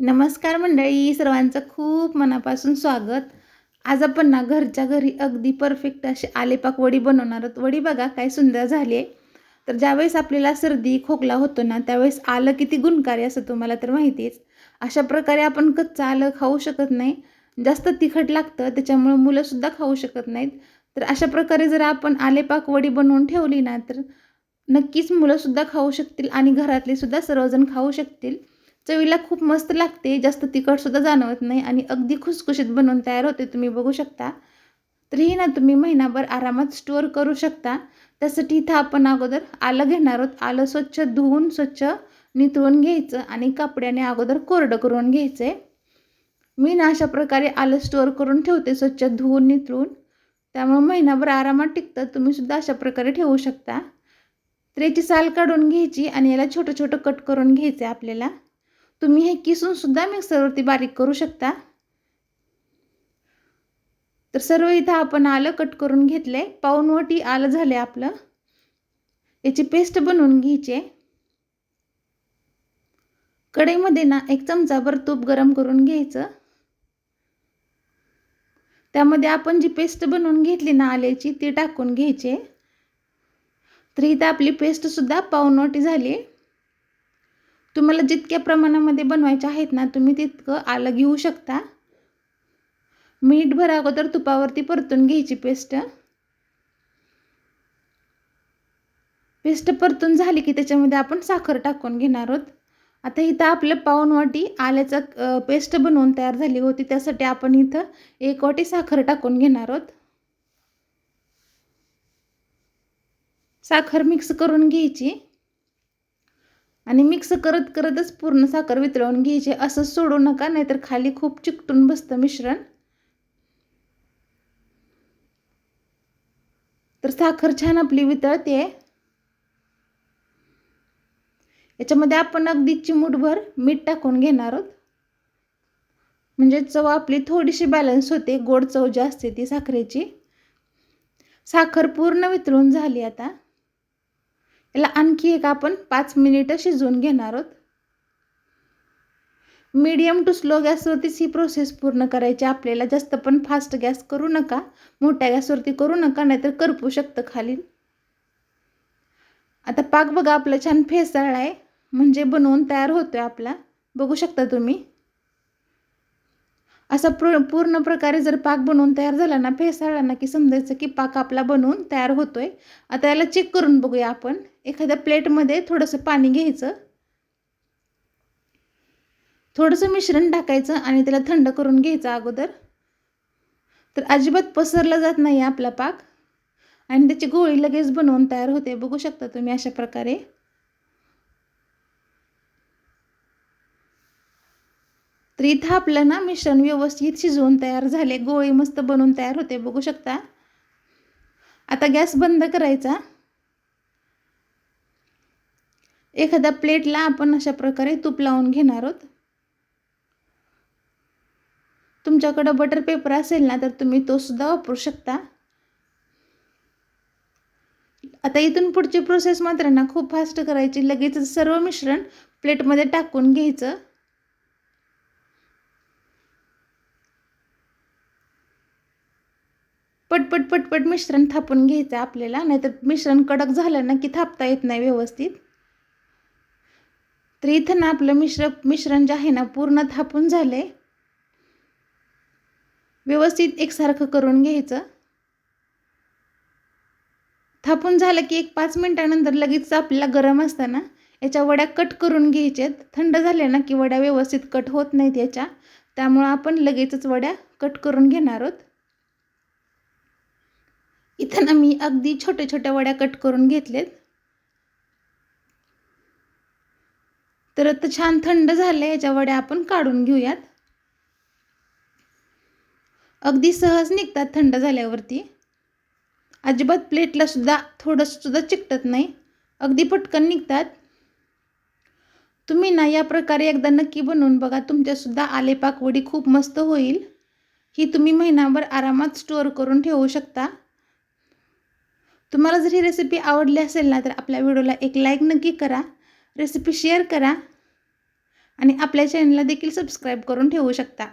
नमस्कार मंडळी सर्वांचं खूप मनापासून स्वागत. आज आपण ना घरच्या घरी अगदी परफेक्ट अशी आलेपाक वडी बनवणार आहोत. वडी बघा काय सुंदर झाली आहे तर ज्यावेळेस आपल्याला सर्दी खोकला होतो ना त्यावेळेस आलं किती गुणकारी असं तुम्हाला तर माहितीच अशा प्रकारे आपण कच्चं आलं खाऊ शकत नाही. जास्त तिखट लागतं त्याच्यामुळे मुलंसुद्धा खाऊ शकत नाहीत. तर अशा प्रकारे जर आपण आलेपाक वडी बनवून ठेवली ना तर नक्कीच मुलंसुद्धा खाऊ शकतील आणि घरातले सुद्धा सर्वजण खाऊ शकतील. चवीला खूप मस्त लागते जास्त तिखटसुद्धा जाणवत नाही आणि अगदी खुसखुशीत बनवून तयार होते तुम्ही बघू शकता. तर ही ना तुम्ही महिनाभर आरामात स्टोअर करू शकता. त्यासाठी इथं आपण अगोदर आलं घेणार आहोत. आलं स्वच्छ धुवून स्वच्छ निथळून घ्यायचं आणि कपड्याने अगोदर कोरडं करून घ्यायचं आहे मी ना अशा प्रकारे आलं स्टोअर करून ठेवते स्वच्छ धुवून निथळून त्यामुळे महिनाभर आरामात टिकतं तुम्हीसुद्धा अशा प्रकारे ठेवू शकता. तर याची साल काढून घ्यायची आणि याला छोटं छोटं कट करून घ्यायचं आहे आपल्याला. तुम्ही हे किसून सुद्धा मिक्सरवरती बारीक करू शकता. तर सर्व इथं आपण आलं कट करून घेतले. पाऊनवटी आलं झाले आपलं. याची पेस्ट बनवून घ्यायची. कढईमध्ये ना एक चमचाभर तूप गरम करून घ्यायचं. त्यामध्ये आपण जी पेस्ट बनवून घेतली ना आल्याची ती टाकून घ्यायची. तर इथं आपली पेस्टसुद्धा पाऊनवटी झाली. तुम्हाला जितक्या प्रमाणामध्ये बनवायचे आहेत ना तुम्ही तितकं आलं घेऊ शकता. मीठभर अगोदर तुपावरती परतून घ्यायची पेस्ट. पेस्ट परतून झाली की त्याच्यामध्ये आपण साखर टाकून घेणार आहोत. आता इथं आपलं पाऊन वाटी आल्याचं पेस्ट बनवून तयार झाली होती त्यासाठी आपण इथं एक वाटी साखर टाकून घेणार आहोत. साखर मिक्स करून घ्यायची. आणि मिक्स करत करतच पूर्ण साखर वितळवून घ्यायची. असं सोडू नका नाहीतर खाली खूप चिकटून बसतं मिश्रण. तर साखर छान आपली वितळते. याच्यामध्ये आपण अगदी चिमूटभर मीठ टाकून घेणार आहोत. म्हणजे चव आपली थोडीशी बॅलन्स होते गोड चव जी असते ती साखरेची. साखर पूर्ण वितळून झाली आता. याला आणखी एक आपण पाच मिनिटं शिजवून घेणार आहोत. मीडियम टू स्लो गॅसवरतीच ही प्रोसेस पूर्ण करायची. आपल्याला जास्त पण फास्ट गॅस करू नका. मोठ्या गॅसवरती करू नका नाहीतर करपू शकतं खाली. आता पाक बघा आपला छान फेसाळा आहे. म्हणजे बनवून तयार होतोय आपला. बघू शकता तुम्ही. असा प्र पूर्ण प्रकारे जर पाक बनवून तयार झाला ना फेसाळला ना की समजायचं की पाक आपला बनवून तयार होतोय. आता याला चेक करून बघूया आपण. एखाद्या प्लेटमध्ये थोडंसं पाणी घ्यायचं. थोडंसं मिश्रण टाकायचं आणि त्याला थंड करून घ्यायचं अगोदर. तर अजिबात पसरला जात नाही आपला पाक. आणि त्याची गोळी लगेच बनवून तयार होते. बघू शकता तुम्ही अशा प्रकारे. तर इथं आपलं ना मिश्रण व्यवस्थित शिजवून तयार झाले. गोळी मस्त बनवून तयार होते. बघू शकता. आता गॅस बंद करायचा. एखाद्या प्लेटला आपण अशा प्रकारे तूप लावून घेणार आहोत. तुमच्याकडं बटर पेपर असेल ना तर तुम्ही तो सुद्धा वापरू शकता. आता इथून पुढची प्रोसेस मात्र ना खूप फास्ट करायची. लगेच सर्व मिश्रण प्लेटमध्ये टाकून घ्यायचं. पटपट पटपट मिश्रण थापून घ्यायचं आपल्याला. नाहीतर मिश्रण कडक झालं ना की थापता येत नाही व्यवस्थित. तर इथं ना आपलं मिश्र मिश्रण जे आहे ना पूर्ण थापून झालं आहे व्यवस्थित एकसारखं करून घ्यायचं. थापून झालं की एक पाच मिनटानंतर लगेच आपल्याला गरम असताना याच्या वड्या कट करून घ्यायच्यात. थंड झाल्या ना की वड्या व्यवस्थित कट होत नाहीत याच्या. त्यामुळं आपण लगेचच वड्या कट करून घेणार आहोत. इथं ना मी अगदी छोट्या छोट्या वड्या कट करून घेतलेत तर आता छान थंड झालं आहे याच्या वड्या आपण काढून घेऊयात. अगदी सहज निघतात थंड झाल्यावरती. अजिबात प्लेटला सुद्धा थोडंसं सुद्धा चिकटत नाही. अगदी पटकन निघतात. तुम्ही ना या प्रकारे एकदा नक्की बनवून बघा तुमच्यासुद्धा आलेपाकवडी खूप मस्त होईल. ही तुम्ही महिनाभर आरामात स्टोअर करून ठेवू शकता. तुम्हाला जर ही रेसिपी आवडली असेल ना तर आपल्या व्हिडिओला एक लाईक नक्की करा. रेसिपी शेअर करा आणि आपल्या चॅनलला देखील सबस्क्राईब करून ठेवू शकता.